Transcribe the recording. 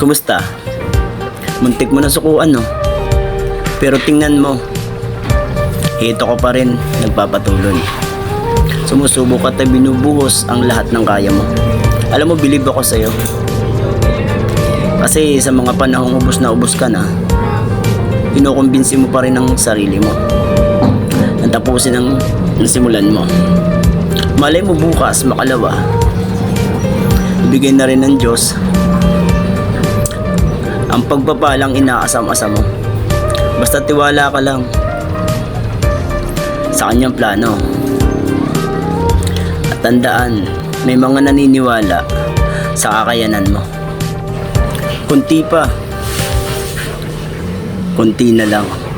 Kumusta? Muntik mo na sukuan, no? Pero tingnan mo, hito ko pa rin nagpapatuloy. Sumusubok at binubuhos ang lahat ng kaya mo. Alam mo, bilib ako sa'yo. Kasi sa mga panahong ubos na ubos ka na, kinukumbinsi mo pa rin ang sarili mo. Natapusin ang nasimulan mo. Malay mo bukas, makalawa. Ibigay na rin ng Diyos ang pagpapalang inaasam-asam mo. Basta tiwala ka lang sa kanyang plano. At tandaan, may mga naniniwala sa kakayanan mo. Kunti pa. Kunti na lang.